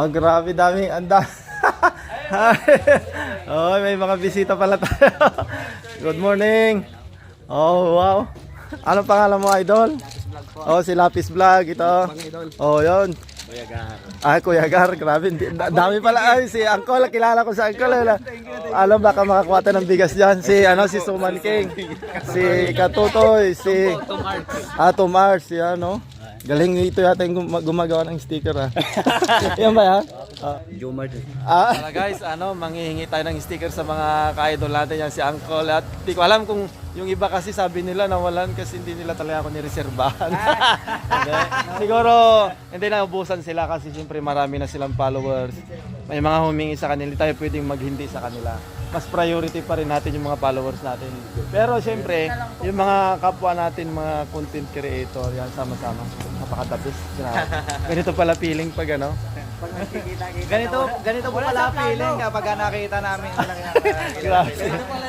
Oh, grabe dami. Anda. oh, may mga bisita pala tayo. Good morning. Oh, wow. Anong pangalan mo, idol? Oh, si Lapis Vlog ito. Oh, 'yon. Kuya Gar. Ah, Kuya Gar, grabe. Dami pala. Ay, si Uncle, kilala ko si Uncle. Wala. Alam, baka makakuha ng bigas dyan. Si, ano, si Suman King. Si Katutoy. Si, ah, Tomars. Yan, no? Galing ito yata yung gum- gumagawa ng sticker, ah. Yan ba yan? Ah. Jomar. Ah, guys, ano, manghihingi tayo ng sticker sa mga ka-idol natin yan, si Uncle. At di ko alam kung yung iba kasi sabi nila nawalan kasi hindi nila talaga ako nireserbahan. Hindi. Siguro, hindi na ubusan sila kasi siyempre marami na silang followers. May mga humingi sa kanila, tayo pwedeng maghindi sa kanila. Mas priority pa rin natin yung mga followers natin. Pero siyempre, yung mga kapwa natin, mga content creator, yan, sama-sama. Napakadabis. Grabe. Ganito pala feeling pag ano. Ganito, ganito po pala feeling kapag nakita namin Grabe.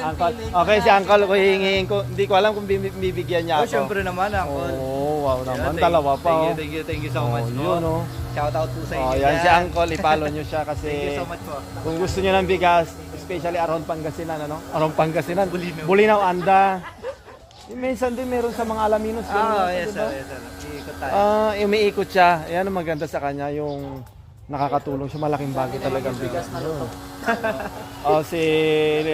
Uncle. Okay, si Uncle ko hihingin ko. Hindi ko alam kung bibi- bibigyan niya Oh, ako. syempre naman ako. Oh, wow naman. Dalawa pa. Thank you, oh. thank you, thank you so Oh, much po. yun, oh. Shout out po sa inyo. Oh, yan si. Uncle. I-follow nyo siya kasi Thank you so much po. kung gusto niyo ng bigas, especially around Pangasinan, ano? Around Pangasinan. Bulinaw. Anda. Eh, Minsan din meron sa mga Alaminos. Ah, ganun, yes diba? sir, yes sir. Iikot tayo. Ah, umiikot siya. Yan ang maganda sa kanya, yung nakakatulong siya. Malaking bagay talaga ang bigas. Oh, si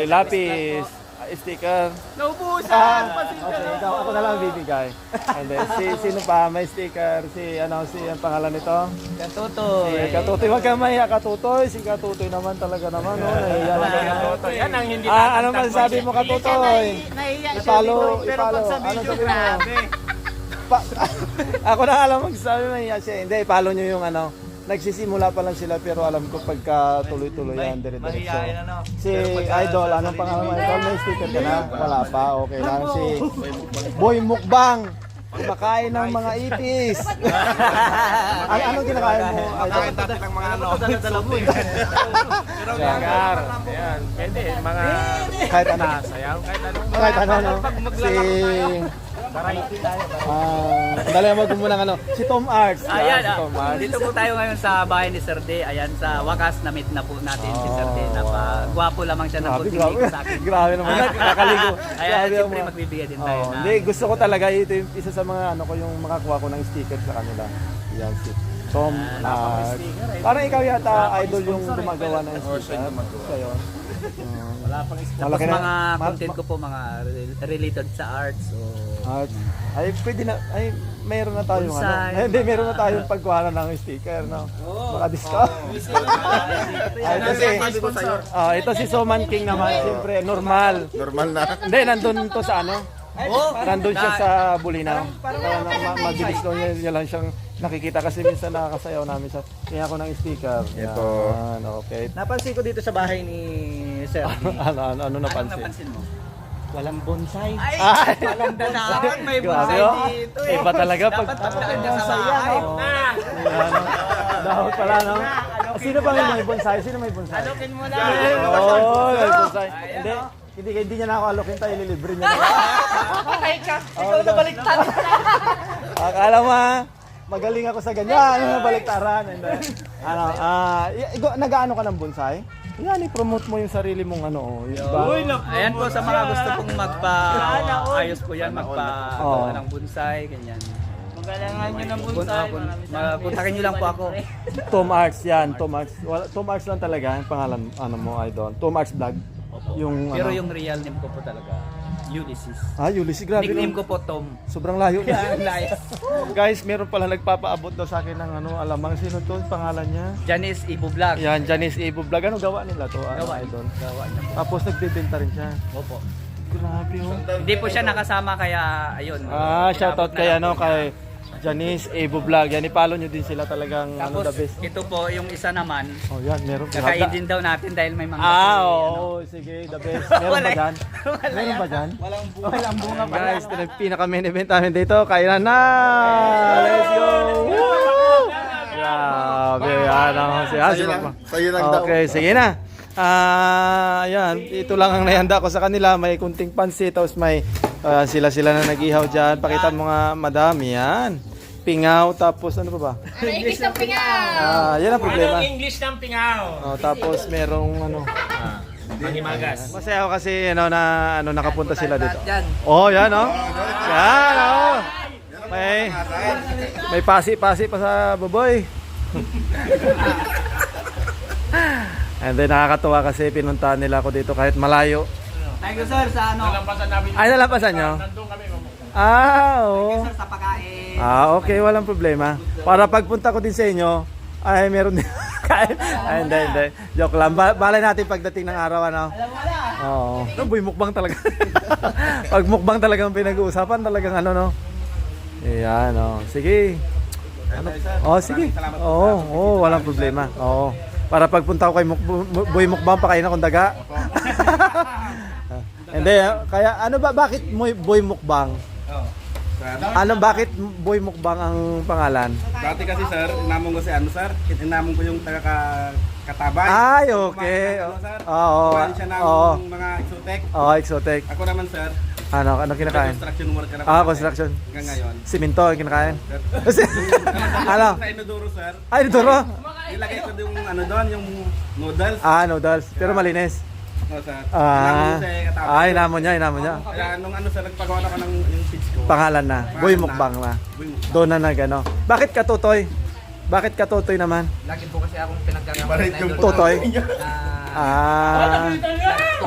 Lapis, sticker. Naubusan! Ah, okay, ikaw, ako na lang bibigay. And then, si, sino pa? May sticker. Si, ano, si, ang pangalan nito? Katuto. Si Katutoy. Huwag ka mahiya, Katutoy. Si Katutoy naman talaga naman. No? Nahiya na Katutoy. Yan ang hindi Ah, ano man sabi mo, Katutoy? I-follow, i-follow. Ano sabi mo? Pa- ako na alam magsabi mahiya siya. Hindi, follow nyo yung ano. Nagsisimula pa lang sila pero alam ko pagka tuloy-tuloy yan, dire-diretso. Mahihayin ano. Si Pero pagka Idol, sa anong sarili pangalan mo? Idol, may sticker ka na? Wala pa, okay lang. Si Boy Mukbang, makain ng mga ipis. ano, ano kinakain mo? Idol? ng mga ano. Dala mo eh. Yagar. Ayan, pwede. Mga Kahit ano. sayaw, kahit ano. Kahit ano, no? Si... Ah, dali mo muna ng ano. Si Tom Arts. Ayan, si ah, Tom Arts. dito po tayo ngayon sa bahay ni Sir D. Ayan, sa wakas na meet na po natin si Sir D. Oh, Napagwapo lamang siya na ligo sa akin. Grabe naman. Nakakaligo. Ayan, siyempre magbibigay din tayo Oh, na. Hindi, gusto ko talaga ito yung isa sa mga ano ko yung makakuha ko ng sticker sa kanila. Yan si Tom. ah, parang ikaw yata idol yung gumagawa ng sticker. Yun. Wala pang isda. Tapos Malaki na- mga content ko po, mga re- related sa arts. So, At, ay, pwede na, ay, mayroon na tayong ano. Bonsai. Ay, hindi, meron na tayong pagkuha ng sticker, no? Baka discount. ay, kasi, ah, ito si Soman King naman, siyempre, normal. Normal na. Hindi, nandun to sa ano? oh, Nandun siya sa Bulinaw. Para na, ma- mabilis daw niya, niya lang siyang nakikita kasi minsan nakakasayaw namin sa kaya ako ng sticker. Ito. Yan, okay. Napansin ko dito sa bahay ni Sir. ano, ano, ano anong napansin? napansin mo? Walang bonsai. Ay, Ay! walang bonsai. May Grabe, bonsai oh. dito eh. Iba talaga pag... Dapat tapukin niya sa bahay. No? Dapat pala, no? Sino ba may bonsai? Sino may bonsai? Alokin mo na. Oo, may bonsai. Hindi, hindi, hindi niya na ako alokin tayo, ililibre niya na. Patay ka. Ikaw na baliktad. Akala mo magaling ako sa ganyan, ano na baliktaran. And then, ano, ah, y- nag-ano ka ng bonsai? Yan, i-promote mo yung sarili mong ano, oh, yung iba. Ayan po sa mga gusto pong magpa-ayos po yan, Oo. magpa ng bonsai, ganyan. Magalangan nyo ng Pun, uh, pun, ma- puntakin nyo lang po ako. Tom Arts yan, Tom Arts. Wala, Tom Arts lang talaga, yung pangalan ano mo, idol. Tom Arts Vlog. Yung, Pero ano, yung real name ko po talaga, Ulysses. Ah, Ulysses, grabe. Nickname ko po Tom. Sobrang layo na. Nice. Guys, meron pala nagpapaabot daw sa akin ng ano, alamang sino to, pangalan niya. Janice Ibo Vlog. Yan, Janice Evo Vlog. Ano gawa nila to? Ano, Gawa. idol? Gawa niya po. Tapos nagbebenta rin siya. Opo. Grabe oh. Hindi po siya nakasama kaya ayun. Ah, shoutout kay ano, kay. Janice Evo Vlog. Yan, ipalo nyo din sila talagang ano, Tapos the best. ito po yung isa naman, Oh, yan, meron. kakain din daw natin dahil may mga Ah, ano. oo, sige, the best. Meron ba Wala. dyan? Wala Meron ba dyan? Walang bunga. Walang bunga pa. Guys, ito na yung pinaka main event namin dito. Kainan na! Let's go! Woo! Grabe, yan ang si Sa'yo lang. Sa'yo lang daw. Okay, sige na. Ah, ayan, ito lang ang nahanda ko sa kanila. May kunting pansit, tapos may ah, sila-sila na nag-ihaw dyan. Pakita mo nga, madam, yan. Pingaw, tapos ano pa ba? Ano English ng pingaw? Ah, yan ang problema. Anong English ng pingaw? Oh, tapos merong ano. Pangimagas. Masaya ako kasi ano na ano nakapunta sila dito. Yan. Oh, yan oh. Yan oh. May may pasi-pasi pa sa baboy. And then nakakatuwa kasi pinuntahan nila ako dito kahit malayo. Thank you sir sa ano. Nalampasan namin Ay, nalampasan nyo? Nandun kami. Ah, oo. Sir sa pagkain. Ah, okay, walang problema. Para pagpunta ko din sa inyo, ay meron din kain. Ay, hindi, hindi. Joke lang. Ba balay natin pagdating ng araw, ano? Oo. No, boy, mukbang talaga. Pag mukbang talagang pinag-uusapan, talagang ano, no? Ayan, oh. Sige. Ano? Oh, sige. Oo, oo, walang problema. Oo. Para pagpunta ko kay Muk Mu- Boy Mukbang, pakain akong daga. Hindi, ah, kaya ano ba, bakit Boy Boy Mukbang? Ano, bakit Boy Mukbang ang pangalan? Dati kasi sir, inamon ko si ano sir, inamon ko yung taga ka- Katabay. Ay, okay. Ano, sir. Oo. Kumain siya ng Oo. mga exotic. Oh, exotic. Ako naman sir, Ano, ano kinakain? construction worker ako. Ah, sir. construction. Hanggang ngayon. Simento ang kinakain. ano? Sa Inodoro sir, Ay, duro. ilagay ko yung ano doon, yung noodles. Ah, noodles. Pero malinis. No, sir. Ah. Ah, inamon niya, inamon niya. Kaya nung ano sir, nagpagawa ako ng yung page ko. Pangalan na. Boy Mukbang na. Boy Mukbang. Doon na nagano. Bakit katutoy? Bakit katutoy naman? Lagi po kasi akong pinagkakaroon na idol Tutoy? na Ah.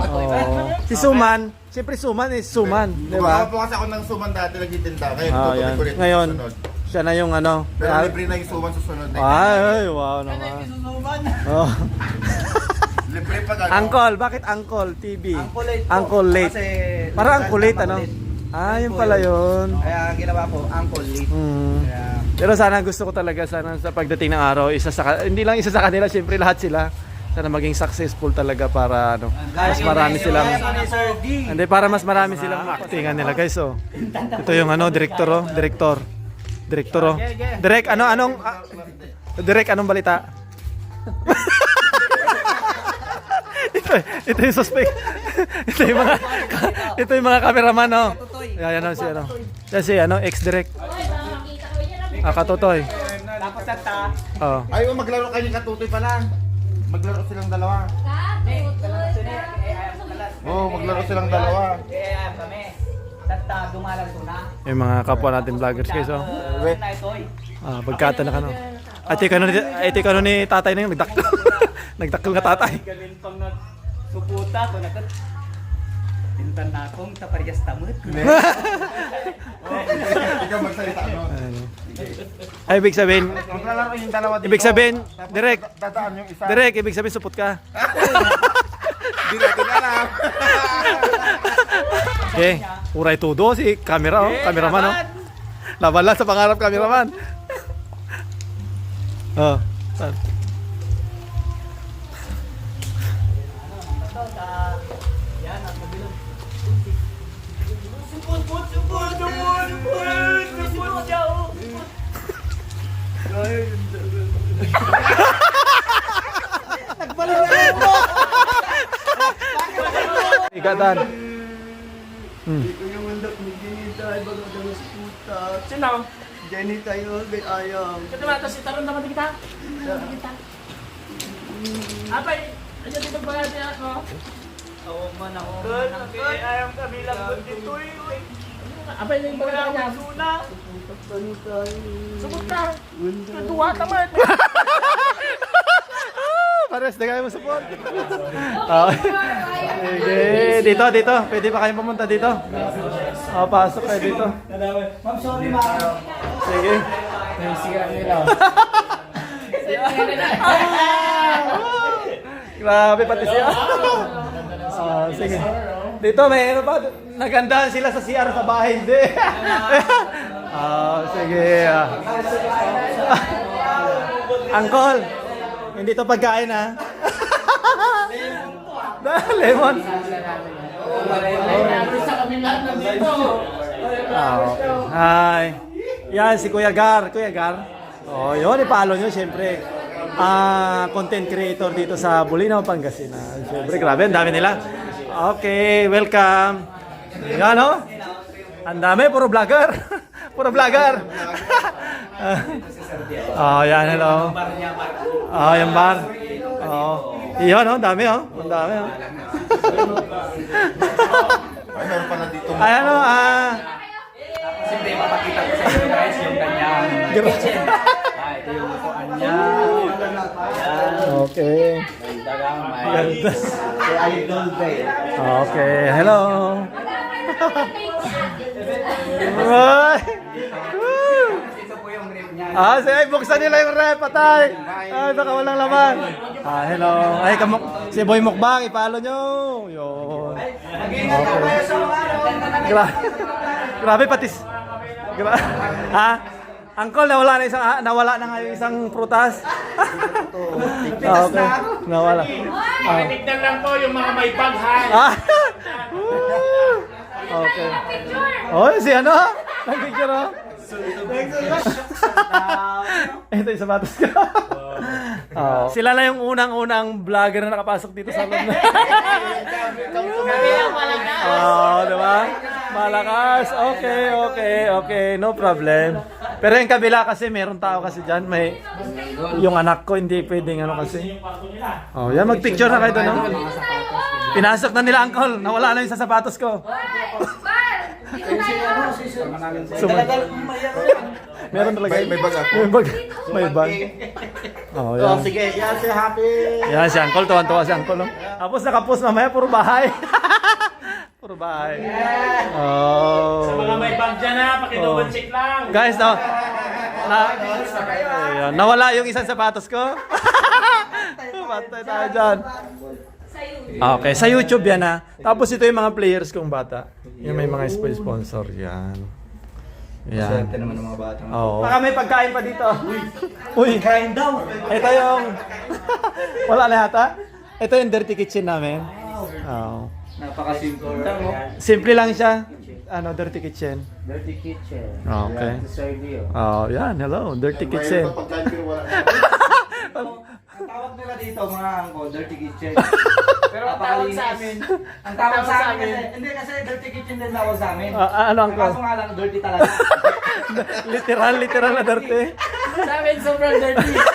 Oh. Si Suman, siyempre Suman is Suman, di Diba? ba? po kasi ako ng suman dati nagtitinda. Ngayon, Ah, tutuloy yan. ko yung Ngayon, susunod. siya na yung ano. Pero libre na yung suman susunod. na. Ay, ay, wow naman. Oh. Libre pag ano. Uncle, bakit Uncle TV? Uncle late. Uncle late. Kasi Parang ang kulit, tama ano? Ah, yun pala yun. Kaya ginawa ko, uncle late. Hmm. Kaya, Pero sana gusto ko talaga sana sa pagdating ng araw, isa sa hindi lang isa sa kanila, syempre lahat sila. Sana maging successful talaga para ano, mas marami silang. Hindi para mas marami silang actingan nila, guys. Oh. Ito yung ano, director oh, director. Director oh. Direk ano anong ah, Direk anong balita? ito, yung suspect. ito yung mga ito yung mga cameraman oh. Yan yan oh, si ano. Yan si ano, ex-direct. Ah, katotoy. Tapos at ta. Oh. Ay, oh, maglaro kayo ni Katutoy pala. Maglaro silang dalawa. Oo, oh, maglaro silang dalawa. Kami. Tata dumalang tuna. Yung mga kapwa natin vloggers guys oh. Na. Ah, pagkata na kano. At ito kano ni kano ni tatay na yung nagdakkel. nagdakkel nga tatay. Suputa ko nakat. Tintan na akong tapariyas tamut. Ikaw magsalita, no? Ay, ibig sabihin, Maglalaro yung dalawa dito. ibig sabihin, direct, Dadaan yung isa. direct, ibig sabihin supot ka. Di natin alam. Okay, uray tudo si camera oh, cameraman oh. Laban lang sa pangarap cameraman. Oh. Igatan. Hmm. Sino? Jenny tayo, may ayam. Ito ba? Tapos itaron naman kita? kita. Apay, ayan dito ba natin ako? Oo man ako. Good. Ayam kami lang good dito eh. Apay na yung baga niya. Suna. Sumot ka. Tuwa naman. Pares na kayo mo support. Okay. Sige, dito, dito. Pwede pa kayong pumunta dito? Oh, pasok kayo dito. Ma'am, sorry ma'am. Sige. Grabe pati siya. Ah, sige. Dito may ano pa, nagandahan sila sa CR sa bahay, hindi. Ah, sige. ah. Uncle, hindi to pagkain ha. Lemon. Ah, okay. Hi. Yan, si Kuya Gar. Kuya Gar. Oh, yun, ipalo nyo, siyempre. Ah, content creator dito sa Bulinaw, Pangasinan. Siyempre, grabe, ang dami nila. Okay, welcome. Yan, oh. Ang dami, puro vlogger. puro vlogger. Oh, yan, hello. Ah, yung bar. Oo. Iyon, oh, dami, oh. Ang dami, oh. Ay, meron pala dito. Ay, ano, ah. Tapos hindi, mapakita ko sa inyo guys yung kanyang kitchen. Ah, ito yung lutuan niya. Okay. Ganda lang, may Ganda. Si Idol Day. Okay, hello. Ay. Woo! Ito po yung rib niya. Ah, sige, buksan nila yung rep, patay. Ay, baka walang laman. Ah, hello. Ay, kamuk si Boy Mukbang, ipalo nyo. Yun. Okay. Gra Grabe, patis. Gra ha? Uncle, nawala na isang, ah, nawala na nga yung isang prutas. Ah, okay. Nawala. Ah. Tignan lang po yung mga may baghan. Ah. Okay. Oh, si ano? Nag-picture oh. Ito yung sapatos ko. Oh. Sila na yung unang-unang vlogger na nakapasok dito sa loob na. Oh, di ba? Malakas. Okay, okay, okay. No problem. Pero yung kabila kasi, meron tao kasi dyan. May, yung anak ko, hindi pwedeng ano kasi. Oh, yan, mag-picture na kayo doon. No? Pinasok na nila, uncle. Nawala na yung sa sapatos ko. Sumay. Meron talaga. May- may bag ako. May bag. May bag. Oh, yan. Oh, sige, yan si Happy. Yan si Uncle, tuwan-tuwa si Uncle. Tapos nakapost mamaya, puro bahay. puro bahay. Oh. Mga may bag dyan ha, pakidouble check lang. Guys, no. Na, Ayan, nawala yung isang sapatos ko. Patay tayo dyan. Okay, sa YouTube yan ha. Tapos ito yung mga players kong bata. Yung may mga sp- sponsor yan. Yan. Swerte naman ng mga bata. Oo. Baka may pagkain pa dito. Uy. Kain daw. Ito yung... Wala na yata. Ito yung dirty kitchen namin. Oo. Napakasimple. Simple lang siya. Ano, dirty kitchen. Dirty kitchen. Okay. Serve you. Oh, yan. Hello. Dirty kitchen. Mayroon pa pagkain pero wala. Ang tawag nila dito mga angko, dirty kitchen. Pero ang tawag sa amin, Ang tawag sa amin kasi, hindi kasi dirty kitchen din tawag sa amin. Ah, ah, ano ang Kaso nga lang, dirty talaga. literal, literal na dirty. sa amin sobrang dirty.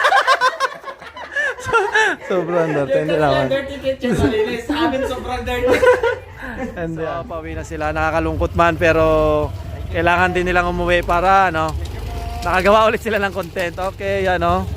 Sobrang dirty. Hindi naman. dirty kitchen malinis. Sa amin sobrang dirty. And uh, pauwi na sila. Nakakalungkot man pero kailangan din nilang umuwi para ano, nakagawa ulit sila ng content. Okay, ano.